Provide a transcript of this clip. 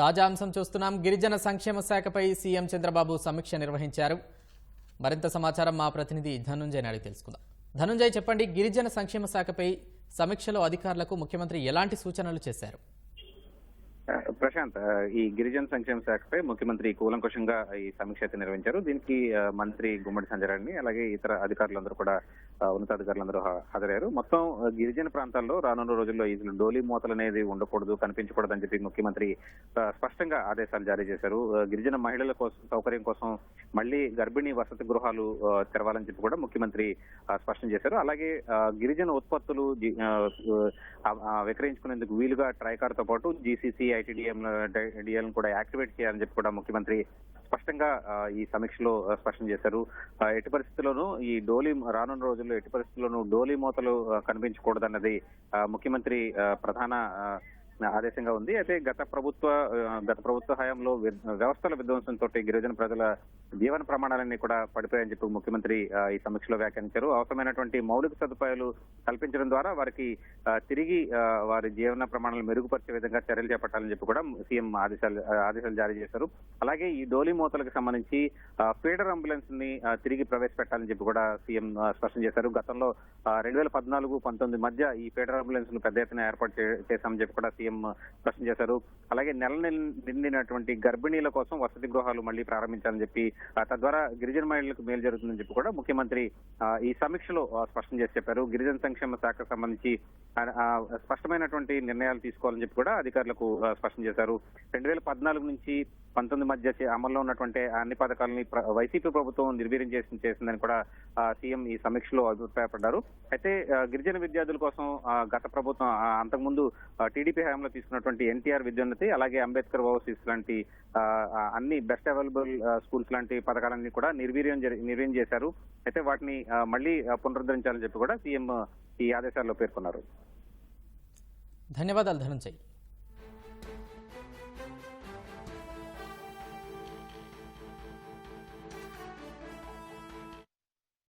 తాజా అంశం చూస్తున్నాం. గిరిజన సంక్షేమ శాఖపై సీఎం చంద్రబాబు సమీక్ష నిర్వహించారు. మరింత సమాచారం మా ప్రతినిధి ధనుంజయ్ అడిగి తెలుసుకుందాం. ధనుంజయ్ చెప్పండి గిరిజన సంక్షేమ శాఖపై సమీక్షలో అధికారులకు ముఖ్యమంత్రి ఎలాంటి సూచనలు చేశారు? ప్రశాంత్ ఈ గిరిజన సంక్షేమ శాఖపై ముఖ్యమంత్రి కూలంకుషంగా ఈ సమీక్ష అయితే నిర్వహించారు. దీనికి మంత్రి గుమ్మడి సంజయ్ అలాగే ఇతర అధికారులందరూ కూడా ఉన్నతాధికారులందరూ హా- హాజరయ్యారు. మొత్తం గిరిజన ప్రాంతాల్లో రానున్న రోజుల్లో ఈ డోలీ మూతలు అనేది ఉండకూడదు కనిపించకూడదు అని చెప్పి ముఖ్యమంత్రి స్పష్టంగా ఆదేశాలు జారీ చేశారు. గిరిజన మహిళల కోసం సౌకర్యం కోసం మళ్ళీ గర్భిణీ వసతి గృహాలు తెరవాలని చెప్పి కూడా ముఖ్యమంత్రి స్పష్టం చేశారు. అలాగే గిరిజన ఉత్పత్తులు జి- విక్రయించుకునేందుకు వీలుగా ట్రైకార్తో పాటు జీసీసీ ఐటీడీఎం డిఎల్ కూడా యాక్టివేట్ చేయాలని చెప్పి కూడా ముఖ్యమంత్రి స్పష్టంగా ఈ సమీక్షలో స్పష్టం చేశారు. ఎట్టి పరిస్థితుల్లోనూ ఈ డోలీ రానున్న రోజుల్లో ఎట్టి పరిస్థితుల్లోనూ డోలీ మూతలు కనిపించకూడదన్నది ముఖ్యమంత్రి ప్రధాన ఆదేశంగా ఉంది. అయితే గత ప్రభుత్వ గత ప్రభుత్వ హయాంలో వి- వ్యవస్థల విధ్వంసంతో గిరిజన ప్రజల జీవన ప్రమాణాలన్నీ కూడా పడిపోయాయని చెప్పి ముఖ్యమంత్రి ఈ సమీక్షలో వ్యాఖ్యానించారు. అవసరమైనటువంటి మౌలిక సదుపాయాలు కల్పించడం ద్వారా వారికి తిరిగి వారి జీవన ప్రమాణాలు మెరుగుపరిచే విధంగా చర్యలు చేపట్టాలని చెప్పి కూడా సీఎం ఆదేశాలు ఆదేశాలు జారీ చేశారు. అలాగే ఈ డోలీ మూతలకు సంబంధించి ఫీడర్ అంబులెన్స్ని తిరిగి ప్రవేశపెట్టాలని చెప్పి కూడా సీఎం స్పష్టం చేశారు. గతంలో రెండు వేల పద్నాలుగు పంతొమ్మిది మధ్య ఈ ఫీడర్ అంబులెన్స్ను పెద్ద ఎత్తున ఏర్పాటు చేశామని చెప్పి కూడా సీఎం స్పష్టం చేశారు. అలాగే నెల నిండినటువంటి గర్భిణీల కోసం వసతి గృహాలు మళ్ళీ ప్రారంభించాలని చెప్పి ఆ, తద్వారా గిరిజన మహిళలకు మేలు జరుగుతుందని చెప్పి కూడా ముఖ్యమంత్రి ఈ సమీక్షలో స్పష్టం చేసి చెప్పారు. గిరిజన సంక్షేమ శాఖకు సంబంధించి స్పష్టమైనటువంటి నిర్ణయాలు తీసుకోవాలని చెప్పి కూడా అధికారులకు స్పష్టం చేశారు. రెండు వేల పద్నాలుగు నుంచి పంతొమ్మిది మధ్య అమల్లో ఉన్నటువంటి అన్ని పథకాలని వైసీపీ ప్రభుత్వం నిర్వీర్యం చేసి చేసిందని కూడా సీఎం ఈ సమీక్షలో అభిప్రాయపడ్డారు. అయితే గిరిజన విద్యార్థుల కోసం గత ప్రభుత్వం అంతకుముందు టీడీపీ హయాంలో తీసుకున్నటువంటి ఎన్టీఆర్ విద్యోన్నతి అలాగే అంబేద్కర్ ఓవర్సీస్ లాంటి అన్ని బెస్ట్ అవైలబుల్ స్కూల్స్ లాంటి పథకాలన్నీ కూడా నిర్వీర్యం నిర్వీర్యం చేశారు. అయితే వాటిని మళ్ళీ పునరుద్ధరించాలని చెప్పి కూడా సీఎం ఈ ఆదేశాల్లో పేర్కొన్నారు. ధన్యవాదాలు ధనంజయ్.